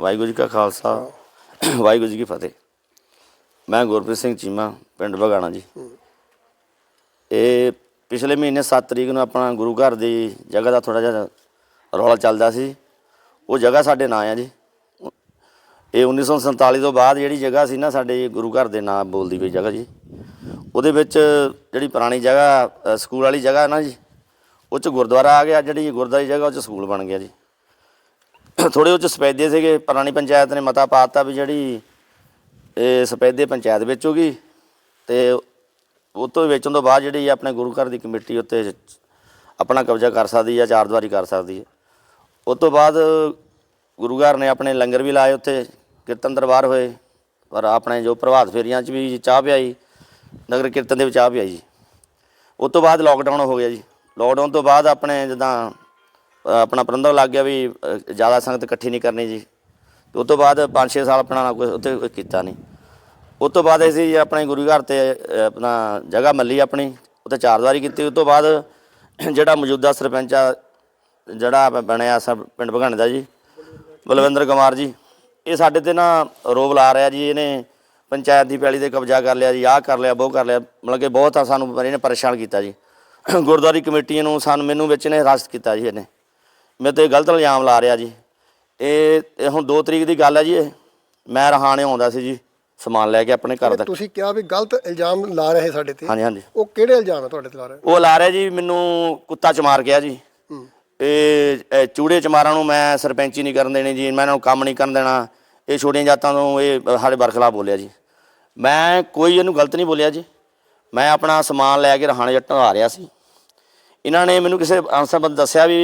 ਵਾਹਿਗੁਰੂ ਜੀ ਕਾ ਖਾਲਸਾ, ਵਾਹਿਗੁਰੂ ਜੀ ਕੀ ਫਤਿਹ। ਮੈਂ ਗੁਰਪ੍ਰੀਤ ਸਿੰਘ ਚੀਮਾ, ਪਿੰਡ ਬਗਾਣਾ ਜੀ। ਇਹ ਪਿਛਲੇ ਮਹੀਨੇ 7 ਤਰੀਕ ਨੂੰ ਆਪਣਾ ਗੁਰੂ ਘਰ ਦੀ ਜਗ੍ਹਾ ਦਾ ਥੋੜਾ ਜਿਹਾ ਰੌਲਾ ਚੱਲਦਾ ਸੀ। ਉਹ ਜਗ੍ਹਾ ਸਾਡੇ ਨਾਂ ਆ ਜੀ। ਇਹ 1947 ਤੋਂ ਬਾਅਦ ਜਿਹੜੀ ਜਗ੍ਹਾ ਸੀ ਨਾ ਸਾਡੇ ਗੁਰੂ ਘਰ ਦੇ ਨਾਂ ਬੋਲਦੀ ਪਈ ਜਗ੍ਹਾ ਜੀ। ਉਹਦੇ ਵਿੱਚ ਜਿਹੜੀ ਪੁਰਾਣੀ ਜਗ੍ਹਾ ਸਕੂਲ ਵਾਲੀ ਜਗ੍ਹਾ ਹੈ ਨਾ ਜੀ, ਉਹ ਚ ਗੁਰਦੁਆਰਾ ਆ ਗਿਆ। ਜਿਹੜੀ ਗੁਰਦੁਆਰੇ ਜਗ੍ਹਾ ਉਹ ਚ ਸਕੂਲ ਬਣ ਗਿਆ ਜੀ। ਥੋੜੇ ਉਹ ਚ ਸਪੈਦੇ ਸੀਗੇ, ਪੁਰਾਣੀ ਪੰਚਾਇਤ ਨੇ ਮਤਾ ਪਾਤਾ ਵੀ ਜਿਹੜੀ ਇਹ ਸਫੈਦੇ ਪੰਚਾਇਤ ਵੇਚੂਗੀ ਤੇ ਉਹ ਤੋਂ ਵੇਚਣ ਤੋਂ ਬਾਅਦ ਜਿਹੜੀ ਆਪਣੇ ਗੁਰੂ ਘਰ ਦੀ ਕਮੇਟੀ ਉੱਤੇ ਆਪਣਾ ਕਬਜ਼ਾ ਕਰ ਸਕਦੀ ਹੈ ਚਾਰ ਦੀਵਾਰੀ ਕਰ ਸਕਦੀ ਹੈ। ਉਸ ਤੋਂ ਬਾਅਦ ਗੁਰੂ ਘਰ ਨੇ ਆਪਣੇ ਲੰਗਰ ਵੀ ਲਾਏ ਉੱਥੇ, ਕੀਰਤਨ ਦਰਬਾਰ ਹੋਏ ਪਰ ਆਪਣੇ ਜੋ ਪ੍ਰਭਾਤ ਫੇਰੀਆਂ 'ਚ ਵੀ ਚਾਹ ਪਿਆਈ, ਨਗਰ ਕੀਰਤਨ ਦੇ ਵਿੱਚ ਚਾਹ ਪਿਆਈ ਜੀ। ਉਸ ਤੋਂ ਬਾਅਦ ਲੋਕਡਾਊਨ ਹੋ ਗਿਆ ਜੀ। ਲੋਕਡਾਊਨ ਤੋਂ ਬਾਅਦ ਆਪਣੇ ਜਿੱਦਾਂ ਆਪਣਾ ਪ੍ਰਬੰਧਕ ਲੱਗ ਗਿਆ ਵੀ ਜ਼ਿਆਦਾ ਸੰਗਤ ਇਕੱਠੀ ਨਹੀਂ ਕਰਨੀ ਜੀ। ਤੇ ਉਸ ਤੋਂ ਬਾਅਦ 5-6 ਸਾਲ ਆਪਣਾ ਨਾ ਕੋਈ ਉੱਥੇ ਕੋਈ ਕੀਤਾ ਨਹੀਂ। ਉਸ ਤੋਂ ਬਾਅਦ ਅਸੀਂ ਆਪਣੇ ਗੁਰੂ ਘਰ ਤੇ ਅ, ਆਪਣਾ ਜਗ੍ਹਾ ਮੱਲੀ ਆਪਣੀ ਉੱਥੇ ਚਾਰਦਾਰੀ ਕੀਤੀ। ਉਸ ਤੋਂ ਬਾਅਦ ਜਿਹੜਾ ਮੌਜੂਦਾ ਸਰਪੰਚ ਆ ਜਿਹੜਾ ਬ- ਬਣਿਆ ਸਭ ਪਿੰਡ ਭਗਾਣੇ ਦਾ ਜੀ ਬਲਵਿੰਦਰ ਕੁਮਾਰ ਜੀ ਇਹ ਸਾਡੇ ਤੇ ਨਾ ਰੋਬ ਲਾ ਰਿਹਾ ਜੀ। ਇਹਨੇ ਪੰਚਾਇਤ ਦੀ ਪੈਲੀ ਤੇ ਕਬਜ਼ਾ ਕਰ ਲਿਆ ਜੀ ਆਹ ਕਰ ਲਿਆ ਉਹ ਕਰ ਲਿਆ। ਮਤਲਬ ਕਿ ਬਹੁਤ ਆ ਸਾਨੂੰ ਇਹਨੇ ਪਰੇਸ਼ਾਨ ਕੀਤਾ ਜੀ। ਗੁਰਦੁਆਰੀ ਕਮੇਟੀ ਨੂੰ ਸਾਨੂੰ ਮੈਨੂੰ ਵਿੱਚ ਨੇ ਹਿਰਾਸਤ ਕੀਤਾ ਜੀ ਇਹਨੇ। ਮੇਰੇ ਤੇ ਗਲਤ ਇਲਜ਼ਾਮ ਲਾ ਰਿਹਾ ਜੀ। ਇਹ ਇਹ ਹੁਣ 2 ਤਰੀਕ ਦੀ ਗੱਲ ਹੈ ਜੀ ਇਹ। ਮੈਂ ਰਹਾਣੇ ਆਉਂਦਾ ਸੀ ਜੀ ਸਮਾਨ ਲੈ ਕੇ ਆਪਣੇ ਘਰ ਦਾ ਤੁਸੀਂ ਕਿਹਾ ਵੀ ਗਲਤ ਇਲਜ਼ਾਮ ਲਾ ਰਹੇ ਸਾਡੇ ਤੇ। ਹਾਂਜੀ ਹਾਂਜੀ। ਉਹ ਕਿਹੜੇ ਇਲਜ਼ਾਮ ਹੈ ਤੁਹਾਡੇ ਤੇ ਲਾ ਰਹੇ? ਉਹ ਲਾ ਰਿਹਾ ਜੀ ਮੈਨੂੰ ਕੁੱਤਾ ਚਮਾਰ ਗਿਆ ਜੀ। ਇਹ ਚੂੜੇ ਚਮਾਰਾਂ ਨੂੰ ਮੈਂ ਸਰਪੰਚੀ ਨਹੀਂ ਕਰਨ ਦੇਣੀ ਜੀ ਮੈਂ ਇਹਨਾਂ ਨੂੰ ਕੰਮ ਨਹੀਂ ਕਰਨ ਦੇਣਾ। ਇਹ ਛੋਟੀਆਂ ਜਾਤਾਂ ਨੂੰ ਇਹ ਸਾਡੇ ਬਰਖਲਾਫ ਬੋਲਿਆ ਜੀ। ਮੈਂ ਕੋਈ ਇਹਨੂੰ ਗਲਤ ਨਹੀਂ ਬੋਲਿਆ ਜੀ। ਮੈਂ ਆਪਣਾ ਸਮਾਨ ਲੈ ਕੇ ਰਹਾਣੇ ਜੱਟਾਂ ਆ ਰਿਹਾ ਸੀ। ਇਹਨਾਂ ਨੇ ਮੈਨੂੰ ਕਿਸੇ ਆਨਸਰ ਬੰਦ ਦੱਸਿਆ ਵੀ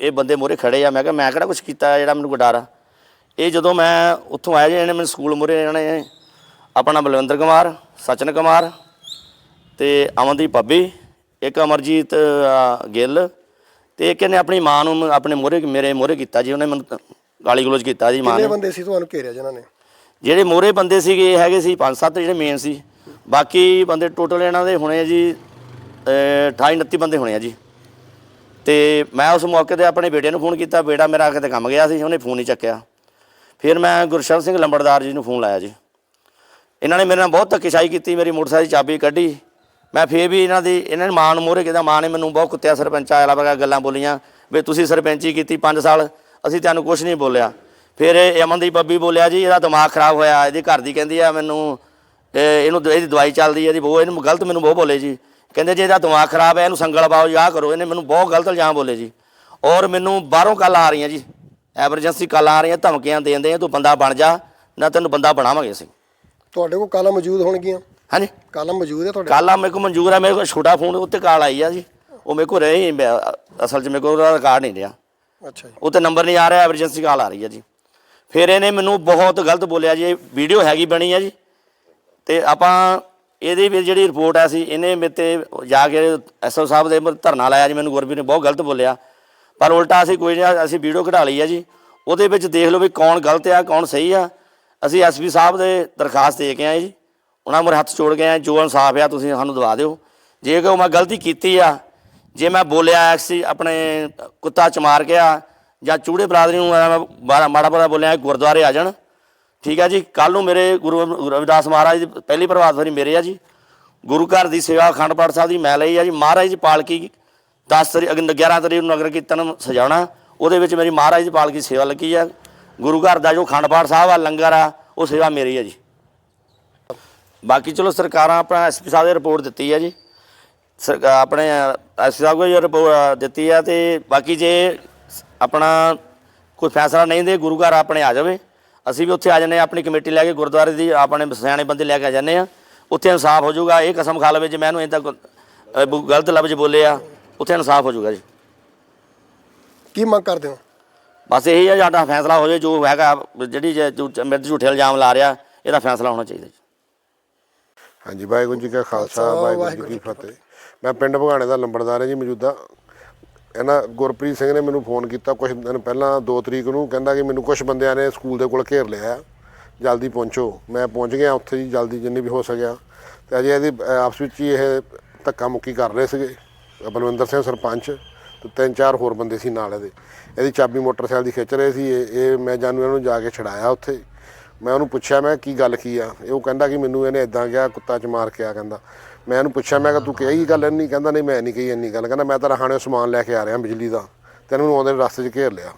ਇਹ ਬੰਦੇ ਮੋਰੇ ਖੜੇ ਆ। ਮੈਂ ਕਿਹਾ ਮੈਂ ਕਿਹੜਾ ਕੁਝ ਕੀਤਾ ਜਿਹੜਾ ਮੈਨੂੰ ਕੋਈ ਡਰ ਆ? ਇਹ ਜਦੋਂ ਮੈਂ ਉੱਥੋਂ ਆਇਆ ਜੀ ਇਹਨੇ ਮੈਨੂੰ ਸਕੂਲ ਮੋਰੇ ਇਹਨਾਂ ਨੇ ਆਪਣਾ ਬਲਵਿੰਦਰ ਕੁਮਾਰ ਸਚਨ ਕੁਮਾਰ ਤੇ ਅਮਨਦੀਪ ਪੱਬੀ ਇੱਕ ਅਮਰਜੀਤ ਗਿੱਲ ਤੇ ਇੱਕ ਇਹਨੇ ਆਪਣੀ ਮਾਂ ਨੂੰ ਆਪਣੇ ਮੋਰੇ ਮੇਰੇ ਮੋਰੇ ਕੀਤਾ ਜੀ। ਉਹਨੇ ਮੈਨੂੰ ਗਾਲੀ ਗਲੋਚ ਕੀਤਾ ਜੀ ਮਾਂ ਕਿੰਨੇ ਨੇ। ਬੰਦੇ ਸੀ ਤੁਹਾਨੂੰ ਘੇਰਿਆ ਜਿਨ੍ਹਾਂ ਨੇ? ਜਿਹੜੇ ਮੋਰੇ ਬੰਦੇ ਸੀਗੇ ਇਹ ਹੈਗੇ ਸੀ ਪੰਜ ਸੱਤ ਜਿਹੜੇ ਮੇਨ ਸੀ। ਬਾਕੀ ਬੰਦੇ ਟੋਟਲ ਇਹਨਾਂ ਦੇ ਹੋਣੇ ਆ ਜੀ 28 29 ਬੰਦੇ ਹੋਣੇ ਆ ਜੀ। ਤੇ ਮੈਂ ਉਸ ਮੌਕੇ ਤੇ ਆਪਣੇ ਬੇਟੇ ਨੂੰ ਫੋਨ ਕੀਤਾ, ਬੇਟਾ ਮੇਰਾ ਕਿਤੇ ਕੰਮ ਗਿਆ ਸੀ, ਉਹਨੇ ਫੋਨ ਨਹੀਂ ਚੱਕਿਆ। ਫਿਰ ਮੈਂ ਗੁਰਸ਼ਰਨ ਸਿੰਘ ਲੰਬੜਦਾਰ ਜੀ ਨੂੰ ਫੋਨ ਲਾਇਆ ਜੀ। ਇਹਨਾਂ ਨੇ ਮੇਰੇ ਨਾਲ ਬਹੁਤ ਧੱਕੇਸ਼ਾਹੀ ਕੀਤੀ, ਮੇਰੀ ਮੋਟਰਸਾਈਕਲ ਦੀ ਚਾਬੀ ਕੱਢੀ। ਮੈਂ ਫੇਰ ਵੀ ਇਹਨਾਂ ਦੀ, ਇਹਨਾਂ ਨੇ ਮਾਂ ਨੂੰ ਮੋਹਰੇ ਕਿਹਾ, ਮਾਂ ਨੇ ਮੈਨੂੰ ਬਹੁਤ ਕੁੱਤਿਆ ਸਰਪੰਚ ਆਇਆ ਲਗਾ ਗੱਲਾਂ ਬੋਲੀਆਂ, ਵੀ ਤੁਸੀਂ ਸਰਪੰਚੀ ਕੀਤੀ 5 ਸਾਲ, ਅਸੀਂ ਤੁਹਾਨੂੰ ਕੁਝ ਨਹੀਂ ਬੋਲਿਆ। ਫਿਰ ਅਮਨਦੀਪ ਬੱਬੀ ਬੋਲਿਆ ਜੀ, ਇਹਦਾ ਦਿਮਾਗ ਖਰਾਬ ਹੋਇਆ, ਇਹਦੀ ਘਰ ਦੀ ਕਹਿੰਦੀ ਆ ਮੈਨੂੰ, ਇਹ- ਇਹਨੂੰ, ਇਹਦੀ ਦਵਾਈ ਚੱਲਦੀ ਹੈ ਇਹਦੀ ਬਹੁਤ ਇਹਨੂੰ ਗਲਤ ਮੈਨੂੰ ਬਹੁਤ ਬੋਲੇ ਜੀ। ਕਹਿੰਦੇ ਜੇ ਇਹਦਾ ਦਿਮਾਗ ਖਰਾਬ ਹੈ ਇਹਨੂੰ ਸੰਗਲ ਪਾਓ ਜੀ ਆਹ ਕਰੋ। ਇਹਨੇ ਮੈਨੂੰ ਬਹੁਤ ਗਲਤ ਇਲਜ਼ਾਮ ਬੋਲੇ ਜੀ। ਔਰ ਮੈਨੂੰ ਬਾਹਰੋਂ ਕੱਲ ਆ ਰਹੀਆਂ ਜੀ। ਐਮਰਜੈਂਸੀ ਕੱਲ ਆ ਰਹੀਆਂ ਧਮਕੀਆਂ ਦੇਂਦੇ ਆ ਤੂੰ ਬੰਦਾ ਬਣ ਜਾ ਨਾ ਤੈਨੂੰ ਬੰਦਾ ਬਣਾਵਾਂਗੇ ਅਸੀਂ। ਤੁਹਾਡੇ ਕੋਲ ਕਾਲਾਂ ਮੌਜੂਦ ਹੋਣਗੀਆਂ? ਹਾਂਜੀ। ਕਾਲਾਂ ਮੌਜੂਦ ਹੈ ਤੁਹਾਡੇ ਕੱਲ? ਮੇਰੇ ਕੋਲ ਮਨਜ਼ੂਰ ਹੈ ਮੇਰੇ ਕੋਲ ਛੋਟਾ ਫੋਨ ਉੱਤੇ ਕਾਲ ਆਈ ਆ ਜੀ। ਉਹ ਮੇਰੇ ਕੋਲ ਰਹੇ ਹੀ ਮੈਂ- ਅਸਲ 'ਚ ਮੇਰੇ ਕੋਲ ਉਹਦਾ ਰਿਕਾਰਡ ਨਹੀਂ ਰਿਹਾ। ਅੱਛਾ ਜੀ। ਉੱਤੇ ਨੰਬਰ ਨਹੀਂ ਆ ਰਿਹਾ ਐਮਰਜੈਂਸੀ ਕਾਲ ਆ ਰਹੀ ਹੈ ਜੀ। ਫਿਰ ਇਹਨੇ ਮੈਨੂੰ ਬਹੁਤ ਗਲਤ ਬੋਲਿਆ ਜੀ ਇਹ ਵੀਡੀਓ ਹੈਗੀ ਬਣੀ ਆ ਜੀ। ਤੇ ਆਪਾਂ ਇਹਦੀ ਵੀ ਜਿਹੜੀ ਰਿਪੋਰਟ ਆ ਸੀ, ਇਹਨੇ ਮੇਰੇ ਤੇ ਜਾ ਕੇ ਐਸਓ ਸਾਹਿਬ ਦੇ ਮੂਹਰੇ ਧਰਨਾ ਲਾਇਆ ਜੀ, ਮੈਨੂੰ ਗੁਰਬੀਰ ਨੇ ਬਹੁਤ ਗਲਤ ਬੋਲਿਆ। ਪਰ ਉਲਟਾ ਅਸੀਂ ਕੋਈ ਨਹੀਂ, ਅਸੀਂ ਵੀਡੀਓ ਕਢਾ ਲਈ ਆ ਜੀ। ਉਹਦੇ ਵਿੱਚ ਦੇਖ ਲਓ ਵੀ ਕੌਣ ਗਲਤ ਆ, ਕੌਣ ਸਹੀ ਆ। ਅਸੀਂ ਐਸਪੀ ਸਾਹਿਬ ਦੇ ਦਰਖਾਸਤ ਦੇ ਕੇ ਆਏ ਜੀ। ਉਹਨਾਂ ਮੂਹਰੇ ਹੱਥ ਜੋੜ ਕੇ ਆਏ, ਜੋ ਇਨਸਾਫ ਆ, ਤੁਸੀਂ ਸਾਨੂੰ ਦਵਾ ਦਿਓ। ਜੇ ਕਿ ਮੈਂ ਗਲਤੀ ਕੀਤੀ ਆ, ਜੇ ਮੈਂ ਬੋਲਿਆ ਐਕਸੀ ਆਪਣੇ ਕੁੱਤਾ ਚਮਾਰ ਗਿਆ, ਜਾਂ ਚੂੜੇ ਬਰਾਦਰੀ ਨੂੰ ਮਾੜਾ ਮਾੜਾ ਬੜਾ ਬੋਲਿਆ, ਗੁਰਦੁਆਰੇ ਆ ਜਾਣ ਠੀਕ ਹੈ ਜੀ ਕੱਲ ਨੂੰ ਮੇਰੇ ਗੁਰੂ ਗੁਰੂ ਰਵਿਦਾਸ ਮਹਾਰਾਜ ਦੀ ਪਹਿਲੀ ਪ੍ਰਭਾਤ ਫੇਰੀ ਮੇਰੇ ਆ ਜੀ। ਗੁਰੂ ਘਰ ਦੀ ਸੇਵਾ ਅਖੰਡ ਪਾਠ ਸਾਹਿਬ ਦੀ ਮੈਂ ਲਈ ਆ ਜੀ। ਮਹਾਰਾਜ ਦੀ ਪਾਲਕੀ 10 ਤਰੀਕ 11 ਤਰੀਕ ਨੂੰ ਨਗਰ ਕੀਰਤਨ ਸਜਾਉਣਾ। ਉਹਦੇ ਵਿੱਚ ਮੇਰੀ ਮਹਾਰਾਜ ਦੀ ਪਾਲਕੀ ਸੇਵਾ ਲੱਗੀ ਆ। ਗੁਰੂ ਘਰ ਦਾ ਜੋ ਅਖੰਡ ਪਾਠ ਸਾਹਿਬ ਆ, ਲੰਗਰ ਆ, ਉਹ ਸੇਵਾ ਮੇਰੀ ਆ ਜੀ। ਬਾਕੀ ਚਲੋ ਸਰਕਾਰਾਂ ਆਪਣਾ ਐਸਪੀ ਸਾਹਿਬ ਦੀ ਰਿਪੋਰਟ ਦਿੱਤੀ ਆ ਜੀ। ਸਰਕਾ, ਆਪਣੇ ਐਸਪੀ ਸਾਹਿਬ ਕੋਲ ਰਿਪੋਰਟ ਦਿੱਤੀ ਆ ਤੇ ਬਾਕੀ ਜੇ ਆਪਣਾ ਕੋਈ ਫੈਸਲਾ ਨਹੀਂ ਦੇ ਗੁਰੂ ਘਰ ਆਪਣੇ ਆ ਜਾਵੇ। ਅਸੀਂ ਵੀ ਉੱਥੇ ਆ ਜਾਂਦੇ ਹਾਂ ਆਪਣੀ ਕਮੇਟੀ ਲੈ ਕੇ ਗੁਰਦੁਆਰੇ ਦੀ ਆਪਣੇ ਸਿਆਣੇ ਬੰਦੇ ਲੈ ਕੇ ਆ ਜਾਂਦੇ ਆ ਉੱਥੇ ਇਨਸਾਫ ਹੋ ਜਾਊਗਾ ਇਹ ਕਸਮ ਖਾ ਲਵੇ ਜੇ ਮੈਂ ਇਹਨੂੰ ਇੰਦਾ ਗਲਤ ਲਫ਼ਜ਼ ਬੋਲੇ ਆ ਉੱਥੇ ਇਨਸਾਫ ਹੋ ਜਾਊਗਾ ਜੀ। ਕੀ ਮੰਗ ਕਰਦੇ ਹੋ? ਬਸ ਇਹੀ ਆ ਸਾਡਾ ਫੈਸਲਾ ਹੋ ਜਾਏ ਜੋ ਹੈਗਾ ਜਿਹੜੀ ਮੇਰੇ ਝੂਠੇ ਇਲਜ਼ਾਮ ਲਾ ਰਿਹਾ ਇਹਦਾ ਫੈਸਲਾ ਹੋਣਾ ਚਾਹੀਦਾ ਜੀ। ਹਾਂਜੀ ਵਾਹਿਗੁਰੂ ਜੀ ਕਾ ਖਾਲਸਾ ਵਾਹਿਗੁਰੂ ਜੀ ਕੀ ਫਤਿਹ। ਮੈਂ ਪਿੰਡ ਭਗਾਣੇ ਦਾ ਲੰਬੜਦਾਰ ਹਾਂ ਜੀ ਮੌਜੂਦਾ ਇਹਨਾਂ ਗੁਰਪ੍ਰੀਤ ਸਿੰਘ ਨੇ ਮੈਨੂੰ ਫੋਨ ਕੀਤਾ ਕੁਝ ਦਿਨ ਪਹਿਲਾਂ 2 ਤਰੀਕ ਨੂੰ, ਕਹਿੰਦਾ ਕਿ ਮੈਨੂੰ ਕੁਝ ਬੰਦਿਆਂ ਨੇ ਸਕੂਲ ਦੇ ਕੋਲ ਘੇਰ ਲਿਆ। ਹੈ। ਜਲਦੀ ਪਹੁੰਚੋ। ਮੈਂ ਪਹੁੰਚ ਗਿਆ ਉੱਥੇ ਜੀ, ਜਲਦੀ ਜਿੰਨੀ ਵੀ ਹੋ ਸਕਿਆ। ਤੇ ਅਜੇ ਇਹਦੀ ਆਪਸ ਵਿੱਚ ਹੀ ਇਹ ਧੱਕਾ ਮੁੱਕੀ ਕਰ ਰਹੇ ਸੀਗੇ। ਬਲਵਿੰਦਰ ਸਿੰਘ ਸਰਪੰਚ ਤੇ ਤਿੰਨ ਚਾਰ ਹੋਰ ਬੰਦੇ ਸੀ ਨਾਲ ਇਹਦੇ। ਇਹਦੀ ਚਾਬੀ ਮੋਟਰਸਾਈਕਲ ਦੀ ਖਿੱਚ ਰਹੇ ਸੀ। ਇਹ ਮੈਂ ਜਾਨੂੰ ਇਹਨੂੰ ਜਾ ਕੇ ਛਡਾਇਆ ਉੱਥੇ। ਮੈਂ ਉਹਨੂੰ ਪੁੱਛਿਆ, ਮੈਂ ਕੀ ਗੱਲ ਕੀ ਆ? ਇਹ ਉਹ ਕਹਿੰਦਾ ਕਿ ਮੈਨੂੰ ਇਹਨੇ ਇਦਾਂ ਕਿਹਾ, ਕੁੱਤਾ ਚ ਮਾਰ ਕੇ ਆ ਕਹਿੰਦਾ। ਮੈਂ ਇਹਨੂੰ ਪੁੱਛਿਆ, ਮੈਂ ਕਿ ਤੂੰ ਕਹੀ ਗੱਲ? ਨਹੀਂ ਕਹਿੰਦਾ, ਨਹੀਂ, ਮੈਂ ਨਹੀਂ ਕਹੀ ਇੰਨੀ ਗੱਲ। ਕਹਿੰਦਾ, ਮੈਂ ਤਾਂ ਰਹਾਣੇ ਸਮਾਨ ਲੈ ਕੇ ਆ ਰਿਹਾ ਬਿਜਲੀ ਦਾ। ਤੇ ਇਹਨੂੰ ਆਉਂਦੇ ਨੂੰ ਰਸਤੇ 'ਚ ਘੇਰ ਲਿਆ।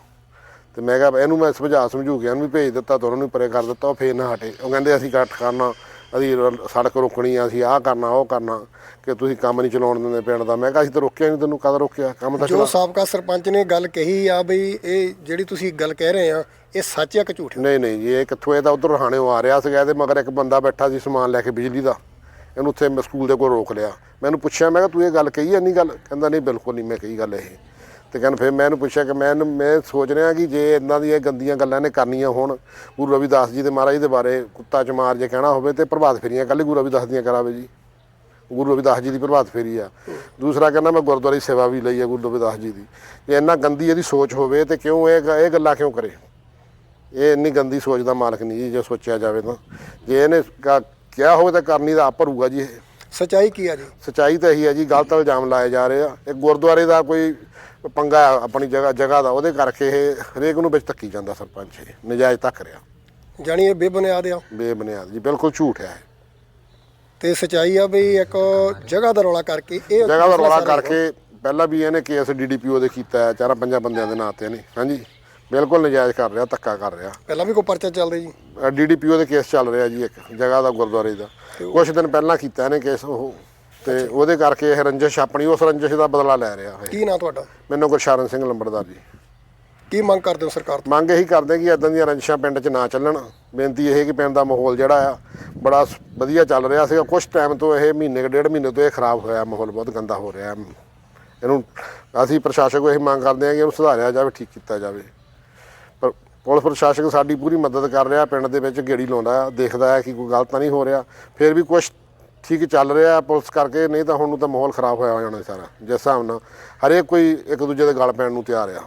ਤੇ ਮੈਂ ਕਿਹਾ, ਇਹਨੂੰ ਮੈਂ ਸਮਝਾ ਸਮਝੂ ਗਿਆ ਇਹਨੂੰ ਵੀ ਭੇਜ ਦਿੱਤਾ, ਤਾਂ ਉਹਨਾਂ ਨੂੰ ਪਰੇ ਕਰ ਦਿੱਤਾ, ਉਹ ਫੇਰ ਨਾ ਹਟੇ। ਉਹ ਕਹਿੰਦੇ, ਅਸੀਂ ਕੱਟ ਕਰਨਾ। ਅਸੀਂ ਸੜਕ ਰੋਕਣੀ ਆ ਅਸੀਂ ਆਹ ਕਰਨਾ ਉਹ ਕਰਨਾ ਕਿ ਤੁਸੀਂ ਕੰਮ ਨਹੀਂ ਚਲਾਉਣ ਦਿੰਦੇ ਪਿੰਡ ਦਾ। ਮੈਂ ਕਿਹਾ ਅਸੀਂ ਤਾਂ ਰੋਕਿਆ ਨਹੀਂ ਤੈਨੂੰ ਕਦ ਰੋਕਿਆ? ਕੰਮ ਤਾਂ ਜੋ ਚਲਾ। ਸਾਬਕਾ ਸਰਪੰਚ ਨੇ ਗੱਲ ਕਹੀ ਆ ਬਈ ਇਹ ਜਿਹੜੀ ਤੁਸੀਂ ਗੱਲ ਕਹਿ ਰਹੇ ਆ ਇਹ ਸੱਚ ਆ ਕਿ ਝੂਠ ਨਹੀਂ ਨਹੀਂ ਜੀ ਇਹ ਕਿੱਥੋਂ ਇਹਦਾ ਉਧਰ ਰਹਾਣੇੋਂ ਆ ਰਿਹਾ ਸੀਗਾ ਇਹਦੇ ਮਗਰ ਇੱਕ ਬੰਦਾ ਬੈਠਾ ਸੀ ਸਮਾਨ ਲੈ ਕੇ ਬਿਜਲੀ ਦਾ। ਇਹਨੂੰ ਉੱਥੇ ਸਕੂਲ ਦੇ ਕੋਲ ਰੋਕ ਲਿਆ। ਮੈਨੂੰ ਪੁੱਛਿਆ ਮੈਂ ਕਿਹਾ ਤੂੰ ਇਹ ਗੱਲ ਕਹੀ ਐ ਨਹੀਂ ਗੱਲ? ਕਹਿੰਦਾ ਨਹੀਂ ਬਿਲਕੁਲ ਨਹੀਂ ਮੈਂ ਕਹੀ ਗੱਲ ਇਹ। ਤੇ ਕਹਿੰਦਾ ਫਿਰ ਮੈਂ ਇਹਨੂੰ ਪੁੱਛਿਆ ਕਿ ਮੈਂ ਇਹਨੂੰ- ਮੈਂ ਸੋਚ ਰਿਹਾ ਕਿ ਜੇ ਇਦਾਂ ਦੀਆਂ ਗੰਦੀਆਂ ਗੱਲਾਂ ਨੇ ਕਰਨੀਆਂ ਹੋਣ, ਗੁਰੂ ਰਵਿਦਾਸ ਜੀ ਦੇ ਮਹਾਰਾਜ ਦੇ ਬਾਰੇ ਕੁੱਤਾ ਚਮਾਰ ਜੇ ਕਹਿਣਾ ਹੋਵੇ ਤੇ ਪ੍ਰਭਾਤ ਫੇਰੀਆਂ ਕੱਲ ਗੁਰੂ ਰਵਿਦਾਸ ਦੀਆਂ ਕਰਾਵੇ ਜੀ। ਗੁਰੂ ਰਵਿਦਾਸ ਜੀ ਦੀ ਪ੍ਰਭਾਤ ਫੇਰੀ ਆ। ਦੂਸਰਾ ਕਹਿੰਦਾ ਮੈਂ ਗੁਰਦੁਆਰੇ ਸੇਵਾ ਵੀ ਲਈ ਆ ਗੁਰੂ ਰਵਿਦਾਸ ਜੀ ਦੀ। ਜੇ ਇੰਨਾ ਗੰਦੀ ਇਹਦੀ ਸੋਚ ਹੋਵੇ ਤੇ ਕਿਉਂ ਇਹ ਗ- ਇਹ ਗੱਲਾਂ ਕਿਉਂ ਕਰੇ? ਇਹ ਇੰਨੀ ਗੰਦੀ ਸੋਚ ਦਾ ਮਾਲਕ ਨਹੀਂ ਜੀ, ਜੇ ਸੋਚਿਆ ਜਾਵੇ ਤਾਂ। ਜੇ ਇਹਨੇ ਕ- ਕਿਹਾ ਹੋਵੇ ਤਾਂ ਕਰਨੀ ਤਾਂ ਆਪ ਭਰੂਗਾ ਜੀ ਇਹ। ਸਚਾਈ ਕੀ ਆ ਜੀ? ਸਚਾਈ ਤਾਂ ਇਹੀ ਹੈ ਜੀ ਗਲਤ ਇਲਜ਼ਾਮ ਲਾਏ ਜਾ ਰਹੇ ਆ। ਇਹ ਗੁਰਦੁਆਰੇ ਦਾ ਕੋਈ ਪੰਗਾ ਆਪਣੀ ਜਗ੍ਹਾ ਜਗ੍ਹਾ ਦਾ ਉਹਦੇ ਕਰਕੇ ਇਹ ਹਰੇਕ ਨੂੰ ਵਿੱਚ ਧੱਕੀ ਜਾਂਦਾ ਸਰਪੰਚ ਇਹ ਨਜਾਇਜ਼ ਧੱਕ ਰਿਹਾ। ਜਾਣੀ ਇਹ ਬੇਬੁਨਿਆਦ ਆ? ਬੇਬੁਨਿਆਦ ਜੀ ਬਿਲਕੁਲ ਝੂਠ ਹੈ। ਤੇ ਸਚਾਈ ਆ ਬਈ ਇੱਕ ਜਗ੍ਹਾ ਦਾ ਰੌਲਾ ਕਰਕੇ ਇਹ ਜਗ੍ਹਾ ਦਾ ਰੌਲਾ ਕਰਕੇ ਪਹਿਲਾਂ ਵੀ ਇਹਨੇ ਕੇਸ ਡੀਡੀਪੀਓ ਦੇ ਕੀਤਾ ਹੈ ਚਾਰਾਂ ਪੰਜਾਂ ਬੰਦਿਆਂ ਦੇ ਨਾਂ ਤੇ ਨੇ ਹਾਂਜੀ। ਬਿਲਕੁਲ ਨਜਾਇਜ਼ ਕਰ ਰਿਹਾ ਧੱਕਾ ਕਰ ਰਿਹਾ। ਪਹਿਲਾਂ ਵੀ ਕੋਈ ਪਰਚਾ ਚੱਲਦਾ ਜੀ? ਡੀਡੀਪੀਓ ਦੇ ਕੇਸ ਚੱਲ ਰਿਹਾ ਜੀ ਇੱਕ ਜਗ੍ਹਾ ਦਾ ਗੁਰਦੁਆਰੇ ਦਾ। ਕੁਝ ਦਿਨ ਪਹਿਲਾਂ ਕੀਤਾ ਇਹਨੇ ਕੇਸ ਉਹ। ਤੇ ਉਹਦੇ ਕਰਕੇ ਇਹ ਰੰਜਿਸ਼ ਆਪਣੀ ਉਸ ਰੰਜਿਸ਼ ਦਾ ਬਦਲਾ ਲੈ ਰਿਹਾ ਹੈ ਕੀ ਨਾਂ ਤੁਹਾਡਾ? ਮੈਨੂੰ ਗੁਰਸ਼ਰਨ ਸਿੰਘ ਲੰਬੜਦਾਰ ਜੀ। ਕੀ ਮੰਗ ਕਰਦੇ ਹੋ ਸਰਕਾਰ ਤੋਂ? ਮੰਗ ਇਹੀ ਕਰਦੇ ਕਿ ਇਦਾਂ ਦੀਆਂ ਰੰਜਿਸ਼ਾਂ ਪਿੰਡ 'ਚ ਨਾ ਚੱਲਣ। ਬੇਨਤੀ ਇਹ ਹੈ ਕਿ ਪਿੰਡ ਦਾ ਮਾਹੌਲ ਜਿਹੜਾ ਆ ਬੜਾ ਵਧੀਆ ਚੱਲ ਰਿਹਾ ਸੀਗਾ। ਕੁਝ ਟਾਈਮ ਤੋਂ ਇਹ ਮਹੀਨੇ ਕੁ ਡੇਢ ਮਹੀਨੇ ਤੋਂ ਇਹ ਖਰਾਬ ਹੋਇਆ ਮਾਹੌਲ ਬਹੁਤ ਗੰਦਾ ਹੋ ਰਿਹਾ। ਇਹਨੂੰ ਅਸੀਂ ਪ੍ਰਸ਼ਾਸਕ ਕੋਲ ਇਹ ਮੰਗ ਕਰਦੇ ਹਾਂ ਕਿ ਇਹਨੂੰ ਸੁਧਾਰਿਆ ਜਾਵੇ ਠੀਕ ਕੀਤਾ ਜਾਵੇ। ਪੁਲਿਸ ਪ੍ਰਸ਼ਾਸਕ ਸਾਡੀ ਪੂਰੀ ਮਦਦ ਕਰ ਰਿਹਾ ਪਿੰਡ ਦੇ ਵਿੱਚ ਗੇੜੀ ਲਾਉਂਦਾ ਦੇਖਦਾ ਹੈ ਕਿ ਕੋਈ ਗਲਤ ਤਾਂ ਨਹੀਂ ਹੋ ਰਿਹਾ। ਫਿਰ ਵੀ ਕੁਝ ਠੀਕ ਚੱਲ ਰਿਹਾ ਪੁਲਿਸ ਕਰਕੇ ਨਹੀਂ ਤਾਂ ਹੁਣ ਨੂੰ ਤਾਂ ਮਾਹੌਲ ਖਰਾਬ ਹੋਇਆ ਹੋ ਜਾਣਾ ਸੀ ਸਾਰਾ ਜਿਸ ਹਿਸਾਬ ਨਾਲ ਹਰੇਕ ਕੋਈ ਇੱਕ ਦੂਜੇ ਦੇ ਗਲ ਪੈਣ ਨੂੰ ਤਿਆਰ ਆ।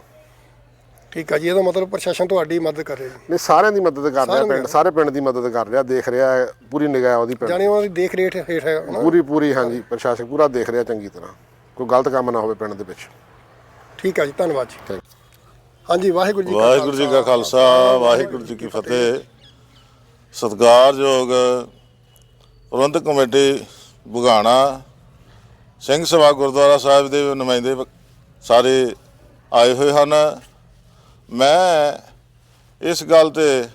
ਠੀਕ ਆ ਜੀ ਇਹਦਾ ਮਤਲਬ ਪ੍ਰਸ਼ਾਸਨ ਤੁਹਾਡੀ ਮਦਦ ਕਰ ਰਿਹਾ। ਜੀ ਨਹੀਂ ਸਾਰਿਆਂ ਦੀ ਮਦਦ ਕਰ ਰਿਹਾ ਪਿੰਡ ਸਾਰੇ ਪਿੰਡ ਦੀ ਮਦਦ ਕਰ ਰਿਹਾ ਦੇਖ ਰਿਹਾ ਹੈ, ਪੂਰੀ ਨਿਗਾਹ ਉਹਦੀ ਪਿੰਡ। ਜਾਣੀ ਉਹਨਾਂ ਦੀ ਦੇਖ ਰੇਖ ਹੇਠ ਹੈ। ਨਾ? ਪੂਰੀ ਪੂਰੀ ਹਾਂਜੀ ਪ੍ਰਸ਼ਾਸਕ ਪੂਰਾ ਦੇਖ ਰਿਹਾ ਚੰਗੀ ਤਰ੍ਹਾਂ ਕੋਈ ਗਲਤ ਕੰਮ ਨਾ ਹੋਵੇ ਪਿੰਡ ਦੇ ਵਿੱਚ। ਠੀਕ ਆ ਜੀ ਧੰਨਵਾਦ ਜੀ। ਹਾਂਜੀ ਵਾਹਿਗੁਰੂ ਜੀ ਕਾ ਵਾਹਿਗੁਰੂ ਜੀ ਕਾ ਖਾਲਸਾ। ਵਾਹਿਗੁਰੂ ਜੀ ਕੀ ਫਤਿਹ। ਸਤਿਕਾਰਯੋਗ ਪ੍ਰਬੰਧਕ ਕਮੇਟੀ ਬੁਗਾਣਾ ਸਿੰਘ ਸਭਾ ਗੁਰਦੁਆਰਾ ਸਾਹਿਬ ਦੇ ਨੁਮਾਇੰਦੇ ਸਾਰੇ ਆਏ ਹੋਏ ਹਨ। ਮੈਂ ਇਸ ਗੱਲ ਤੇ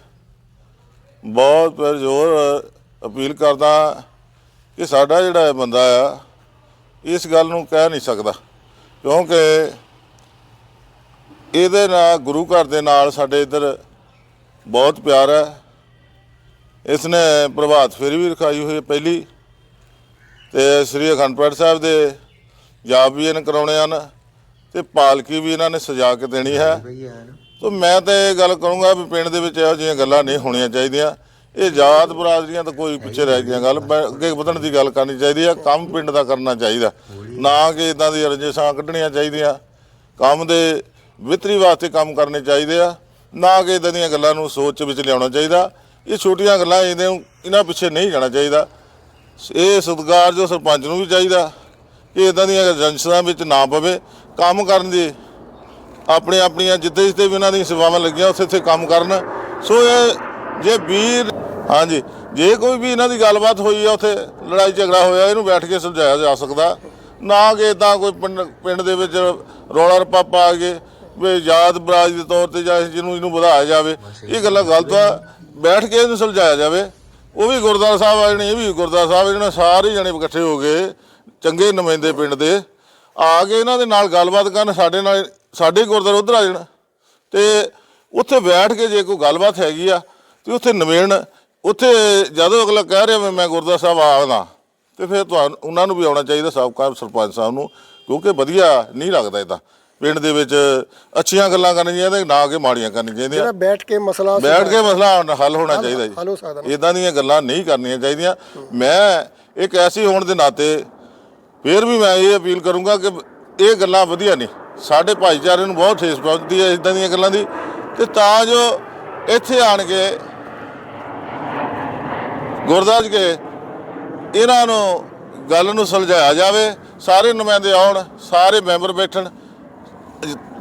ਬਹੁਤ ਜ਼ੋਰ ਅਪੀਲ ਕਰਦਾ ਕਿ ਸਾਡਾ ਜਿਹੜਾ ਇਹ ਬੰਦਾ ਆ ਇਸ ਗੱਲ ਨੂੰ ਕਹਿ ਨਹੀਂ ਸਕਦਾ। ਕਿਉਂਕਿ ਇਹਦੇ ਨਾਲ, ਗੁਰੂ ਘਰ ਦੇ ਨਾਲ ਸਾਡੇ ਇੱਧਰ ਬਹੁਤ ਪਿਆਰ ਹੈ। ਇਸ ਨੇ ਪ੍ਰਭਾਤ ਫੇਰੀ ਵੀ ਰਖਾਈ ਹੋਈ ਹੈ ਪਹਿਲੀ ਤੇ ਸ੍ਰੀ ਅਖੰਡ ਪਾਠ ਸਾਹਿਬ ਦੇ ਜਾਪ ਵੀ ਇਹਨਾਂ ਕਰਾਉਣੇ ਹਨ ਤੇ ਪਾਲਕੀ ਵੀ ਇਹਨਾਂ ਨੇ ਸਜਾ ਕੇ ਦੇਣੀ ਹੈ। ਸੋ ਮੈਂ ਤਾਂ ਇਹ ਗੱਲ ਕਰੂੰਗਾ ਵੀ ਪਿੰਡ ਦੇ ਵਿੱਚ ਇਹੋ ਜਿਹੀਆਂ ਗੱਲਾਂ ਨਹੀਂ ਹੋਣੀਆਂ ਚਾਹੀਦੀਆਂ। ਇਹ ਜਾਤ ਬਰਾਦਰੀਆਂ ਤਾਂ ਕੋਈ ਪਿੱਛੇ ਰਹਿ ਗਈਆਂ ਗੱਲ ਬ- ਅੱਗੇ ਵਧਣ ਦੀ ਗੱਲ ਕਰਨੀ ਚਾਹੀਦੀ ਹੈ, ਕੰਮ ਪਿੰਡ ਦਾ ਕਰਨਾ ਚਾਹੀਦਾ। ਨਾ ਕਿ ਇਦਾਂ ਦੀਆਂ ਰੰਜਿਸ਼ਾਂ ਕੱਢਣੀਆਂ ਚਾਹੀਦੀਆਂ। ਕੰਮ ਦੇ ਵਿਤਰੀ ਵਾਸਤੇ ਕੰਮ ਕਰਨੇ ਚਾਹੀਦੇ ਆ, ਨਾ ਕਿ ਇਦਾਂ ਦੀਆਂ ਗੱਲਾਂ ਨੂੰ ਸੋਚ ਵਿੱਚ ਲਿਆਉਣਾ ਚਾਹੀਦਾ। ਇਹ ਛੋਟੀਆਂ ਗੱਲਾਂ ਇਹਦੇ ਇਹਨਾਂ ਪਿੱਛੇ ਨਹੀਂ ਜਾਣਾ ਚਾਹੀਦਾ। ਇਹ ਸਤਿਕਾਰ ਜੋ ਸਰਪੰਚ ਨੂੰ ਵੀ ਚਾਹੀਦਾ, ਕਿ ਇਦਾਂ ਦੀਆਂ ਏਜੰਸੀਆਂ ਵਿੱਚ ਨਾ ਪਵੇ, ਕੰਮ ਕਰਨ ਦੀ। ਆਪਣੇ ਆਪਣੀਆਂ ਜਿੱਥੇ ਜਿੱਥੇ ਵੀ ਇਹਨਾਂ ਦੀਆਂ ਸੇਵਾਵਾਂ ਲੱਗੀਆਂ, ਉੱਥੇ ਉੱਥੇ ਕੰਮ ਕਰਨ। ਸੋ ਇਹ, ਜੇ ਵੀਰ, ਹਾਂਜੀ, ਜੇ ਕੋਈ ਵੀ ਇਹਨਾਂ ਦੀ ਗੱਲਬਾਤ ਹੋਈ ਆ, ਉੱਥੇ ਲੜਾਈ ਝਗੜਾ ਹੋਇਆ, ਇਹਨੂੰ ਬੈਠ ਕੇ ਸਮਝਾਇਆ ਜਾ ਸਕਦਾ। ਨਾ ਕਿ ਇਦਾਂ ਕੋਈ ਪਿੰਡ ਪਿੰਡ ਦੇ ਵਿੱਚ ਰੌਲਾ ਰੱਪਾ ਪਾ ਕੇ ਵੀ ਯਾਦ ਬਰਾਜ ਦੇ ਤੌਰ ਤੇ ਜਾਂ ਜਿਹਨੂੰ ਇਹਨੂੰ ਵਧਾਇਆ ਜਾਵੇ, ਇਹ ਗੱਲਾਂ ਗਲਤ ਆ। ਬੈਠ ਕੇ ਇਹਨੂੰ ਸੁਲਝਾਇਆ ਜਾਵੇ। ਉਹ ਵੀ ਗੁਰਦੁਆਰਾ ਸਾਹਿਬ ਆ ਨੇ ਇਹ ਵੀ ਗੁਰਦੁਆਰਾ ਸਾਹਿਬ ਜਿਹੜੇ ਸਾਰੇ ਜਣੇ ਇਕੱਠੇ ਹੋ ਗਏ ਚੰਗੇ ਨੁਮਾਇੰਦੇ ਪਿੰਡ ਦੇ ਆ ਕੇ ਇਹਨਾਂ ਦੇ ਨਾਲ ਗੱਲਬਾਤ ਕਰਨ, ਸਾਡੇ ਨਾਲ, ਸਾਡੇ ਗੁਰਦੁਆਰੇ ਉਧਰ ਆ ਜਾਣ। ਤੇ ਉੱਥੇ ਬੈਠ ਕੇ ਜੇ ਕੋਈ ਗੱਲਬਾਤ ਹੈਗੀ ਆ, ਤੇ ਉੱਥੇ ਨਵੇਣ ਉੱਥੇ ਜਦੋਂ ਅਗਲਾ ਕਹਿ ਰਿਹਾ ਵੀ ਮੈਂ ਗੁਰਦੁਆਰਾ ਸਾਹਿਬ ਆਉਣਾ ਤੇ ਫਿਰ ਤੁਹਾਨੂੰ, ਉਹਨਾਂ ਨੂੰ ਵੀ ਆਉਣਾ ਚਾਹੀਦਾ, ਸਾਬਕਾ ਸਰਪੰਚ ਸਾਹਿਬ ਨੂੰ, ਕਿਉਂਕਿ ਵਧੀਆ ਨਹੀਂ ਲੱਗਦਾ ਇਦਾਂ ਪਿੰਡ ਦੇ ਵਿੱਚ ਅੱਛੀਆਂ ਗੱਲਾਂ ਕਰਨੀਆਂ ਤੇ ਨਾ ਕਿ ਮਾੜੀਆਂ ਕਰਨੀਆਂ ਚਾਹੀਦੀਆਂ ਜਿਹੜਾ ਬੈਠ ਕੇ ਮਸਲਾ ਬੈਠ ਕੇ ਮਸਲਾ ਹੱਲ ਹੋਣਾ ਚਾਹੀਦਾ ਹੱਲ ਹੋ ਸਕਦਾ ਨਾ। ਜੀ ਇਦਾਂ ਦੀਆਂ ਗੱਲਾਂ ਨਹੀਂ ਕਰਨੀਆਂ ਚਾਹੀਦੀਆਂ। ਮੈਂ ਇੱਕ ਐਸੀ ਹੋਣ ਦੇ ਨਾਤੇ ਫਿਰ ਵੀ ਮੈਂ ਇਹ ਅਪੀਲ ਕਰੂੰਗਾ ਕਿ ਇਹ ਗੱਲਾਂ ਵਧੀਆ ਨਹੀਂ ਸਾਡੇ ਭਾਈਚਾਰੇ ਨੂੰ ਬਹੁਤ ਠੇਸ ਪਹੁੰਚਦੀ ਹੈ ਇਦਾਂ ਦੀਆਂ ਗੱਲਾਂ ਦੀ। ਤੇ ਤਾਂ ਜੋ ਇੱਥੇ ਆਣ ਕੇ ਗੁਰਦਾਸ ਕੇ ਇਹਨਾਂ ਨੂੰ ਗੱਲ ਨੂੰ ਸੁਲਝਾਇਆ ਜਾਵੇ ਸਾਰੇ ਨੁਮਾਇੰਦੇ ਆਉਣ ਸਾਰੇ ਮੈਂਬਰ ਬੈਠਣ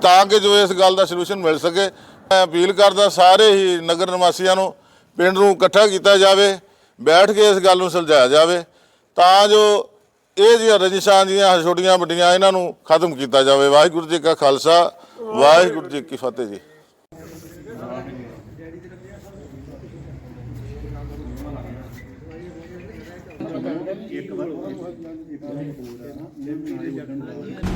ਤਾਂ ਕਿ ਜੋ ਇਸ ਗੱਲ ਦਾ ਸੋਲੂਸ਼ਨ ਮਿਲ ਸਕੇ, ਮੈਂ ਅਪੀਲ ਕਰਦਾ ਸਾਰੇ ਹੀ ਨਗਰ ਨਿਵਾਸੀਆਂ ਨੂੰ, ਪਿੰਡ ਨੂੰ ਇਕੱਠਾ ਕੀਤਾ ਜਾਵੇ, ਬੈਠ ਕੇ ਇਸ ਗੱਲ ਨੂੰ ਸੁਲਝਾਇਆ ਜਾਵੇ, ਤਾਂ ਜੋ ਇਹ ਜਿਹੜੀਆਂ ਰਜਿਸਾਂ ਦੀਆਂ ਛੋਟੀਆਂ ਵੱਡੀਆਂ ਇਹਨਾਂ ਨੂੰ ਖਤਮ ਕੀਤਾ ਜਾਵੇ। ਵਾਹਿਗੁਰੂ ਜੀ ਕਾ ਖਾਲਸਾ, ਵਾਹਿਗੁਰੂ ਜੀ ਕੀ ਫਤਿਹ ਜੀ। बस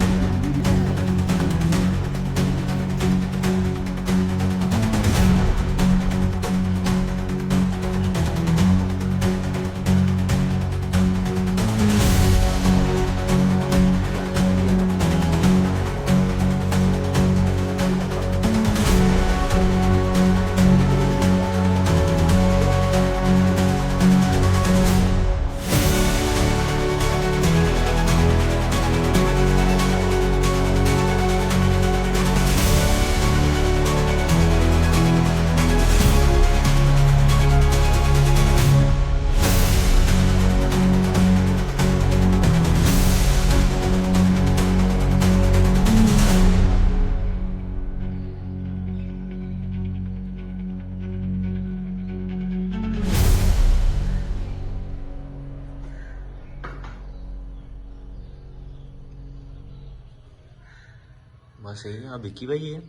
ਸਹੀ ਆ ਵਿੱਕੀ ਭਾਈ ਇਹ